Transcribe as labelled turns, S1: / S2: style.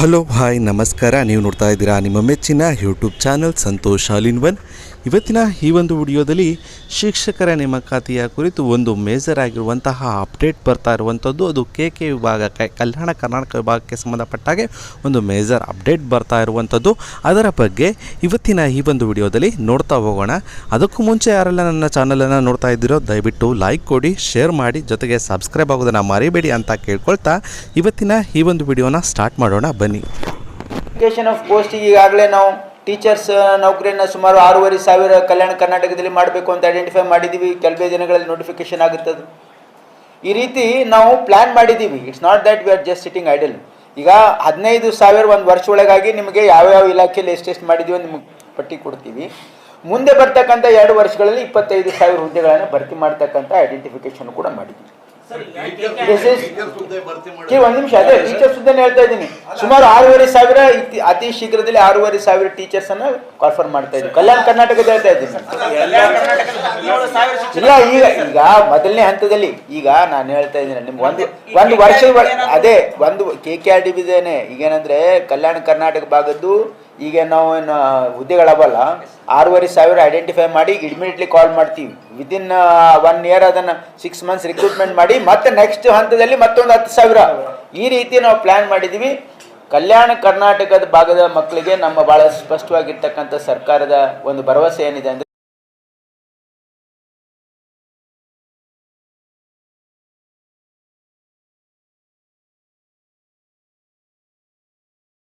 S1: Hello, hi, ನಮಸ್ಕಾರ. ನೀವು ನೋಡ್ತಾ ಇದ್ದೀರಾ ನಿಮ್ಮ ಮೆಚ್ಚಿನ YouTube channel Santosh all in one. ಇವತ್ತಿನ ಈ ಒಂದು ವಿಡಿಯೋದಲ್ಲಿ ಶಿಕ್ಷಕರ ನೇಮಕಾತಿಯ ಕುರಿತು ಒಂದು ಮೇಜರ್ ಆಗಿರುವಂತಹ ಅಪ್ಡೇಟ್ ಬರ್ತಾ ಇರುವಂಥದ್ದು. ಅದು ಕೆ ಕೆ ವಿಭಾಗಕ್ಕೆ ಕಲ್ಯಾಣ ಕರ್ನಾಟಕ ವಿಭಾಗಕ್ಕೆ ಸಂಬಂಧಪಟ್ಟಾಗೆ ಒಂದು ಮೇಜರ್ ಅಪ್ಡೇಟ್ ಬರ್ತಾ ಇರುವಂಥದ್ದು. ಅದರ ಬಗ್ಗೆ ಇವತ್ತಿನ ಈ ಒಂದು ವಿಡಿಯೋದಲ್ಲಿ ನೋಡ್ತಾ ಹೋಗೋಣ. ಅದಕ್ಕೂ ಮುಂಚೆ ಯಾರೆಲ್ಲ ನನ್ನ ಚಾನಲನ್ನು ನೋಡ್ತಾ ಇದ್ದೀರೋ, ದಯವಿಟ್ಟು ಲೈಕ್ ಕೊಡಿ ಶೇರ್ ಮಾಡಿ, ಜೊತೆಗೆ ಸಬ್ಸ್ಕ್ರೈಬ್ ಆಗೋದನ್ನು ಮರಿಬೇಡಿ ಅಂತ ಕೇಳ್ಕೊಳ್ತಾ ಇವತ್ತಿನ ಈ ಒಂದು ವಿಡಿಯೋನ ಸ್ಟಾರ್ಟ್ ಮಾಡೋಣ.
S2: ನೋಟಿಫಿಕೇಶನ್ ಆಫ್ ಪೋಸ್ಟಿಗೆ ಈಗಾಗಲೇ ನಾವು ಟೀಚರ್ಸ್ ನೌಕರಿಯನ್ನು ಸುಮಾರು ಆರೂವರೆ ಸಾವಿರ ಕಲ್ಯಾಣ ಕರ್ನಾಟಕದಲ್ಲಿ ಮಾಡಬೇಕು ಅಂತ ಐಡೆಂಟಿಫೈ ಮಾಡಿದ್ದೀವಿ ಕೆಲವೇ ದಿನಗಳಲ್ಲಿ ನೋಟಿಫಿಕೇಶನ್ ಆಗುತ್ತದೆ ಈ ರೀತಿ ನಾವು ಪ್ಲ್ಯಾನ್ ಮಾಡಿದ್ದೀವಿ it's not that we are just sitting idle ಈಗ ಹದಿನೈದು ಸಾವಿರ ಒಂದು ವರ್ಷ ಒಳಗಾಗಿ ನಿಮಗೆ ಯಾವ್ಯಾವ ಇಲಾಖೆಯಲ್ಲಿ ಎಷ್ಟೆಷ್ಟು ಮಾಡಿದೀವೋ ನಿಮಗೆ ಪಟ್ಟಿ ಕೊಡ್ತೀವಿ. ಮುಂದೆ ಬರ್ತಕ್ಕಂಥ ಎರಡು ವರ್ಷಗಳಲ್ಲಿ ಇಪ್ಪತ್ತೈದು ಸಾವಿರ ಹುದ್ದೆಗಳನ್ನು ಭರ್ತಿ ಮಾಡ್ತಕ್ಕಂಥ ಐಡೆಂಟಿಫಿಕೇಶನ್ ಕೂಡ ಮಾಡಿದ್ದೀವಿ ಒಂದ್ ನಿಮಿಷ ಅದೇ ಟೀಚರ್ಸ್ ಹೇಳ್ತಾ ಇದ್ದೀನಿ. ಸುಮಾರು ಆರೂವರೆ ಸಾವಿರ ಇತಿ- ಅತಿ ಶೀಘ್ರದಲ್ಲಿ ಆರೂವರೆ ಸಾವಿರ ಟೀಚರ್ಸ್ ಅನ್ನ ಕನ್ಫರ್ಮ್ ಮಾಡ್ತಾ ಇದ್ದೀವಿ ಕಲ್ಯಾಣ ಕರ್ನಾಟಕದ ಹೇಳ್ತಾ ಇದ್ದೀನಿ. ಇಲ್ಲ ಈಗ ಈಗ ಮೊದಲನೇ ಹಂತದಲ್ಲಿ ಈಗ ನಾನು ಹೇಳ್ತಾ ಇದ್ದೀನಿ ನಿಮ್ಗೆ ಒಂದು ಒಂದು ವರ್ಷ ಅದೇ ಒಂದು ಕೆ ಕೆ ಆರ್ ಡಿ ಬಿದೇನೆ ಈಗೇನಂದ್ರೆ ಕಲ್ಯಾಣ ಕರ್ನಾಟಕ ಭಾಗದ್ದು ಈಗ ನಾವು ಏನು ಹುದ್ದೆಗಳವಲ್ಲ ಆರೂವರೆ ಸಾವಿರ ಐಡೆಂಟಿಫೈ ಮಾಡಿ ಇಮಿಡಿಯೇಟ್ಲಿ ಕಾಲ್ ಮಾಡ್ತೀವಿ. ವಿದಿನ್ ಒನ್ ಇಯರ್ ಅದನ್ನು ಸಿಕ್ಸ್ ಮಂತ್ಸ್ ರಿಕ್ರೂಟ್ಮೆಂಟ್ ಮಾಡಿ ಮತ್ತೆ ನೆಕ್ಸ್ಟ್ ಹಂತದಲ್ಲಿ ಮತ್ತೊಂದು ಹತ್ತು ಸಾವಿರ. ಈ ರೀತಿ ನಾವು ಪ್ಲ್ಯಾನ್ ಮಾಡಿದ್ದೀವಿ ಕಲ್ಯಾಣ ಕರ್ನಾಟಕದ ಭಾಗದ ಮಕ್ಕಳಿಗೆ ನಮ್ಮ ಭಾಳ ಸ್ಪಷ್ಟವಾಗಿರ್ತಕ್ಕಂಥ ಸರ್ಕಾರದ ಒಂದು ಭರವಸೆ ಏನಿದೆ ಅಂದರೆ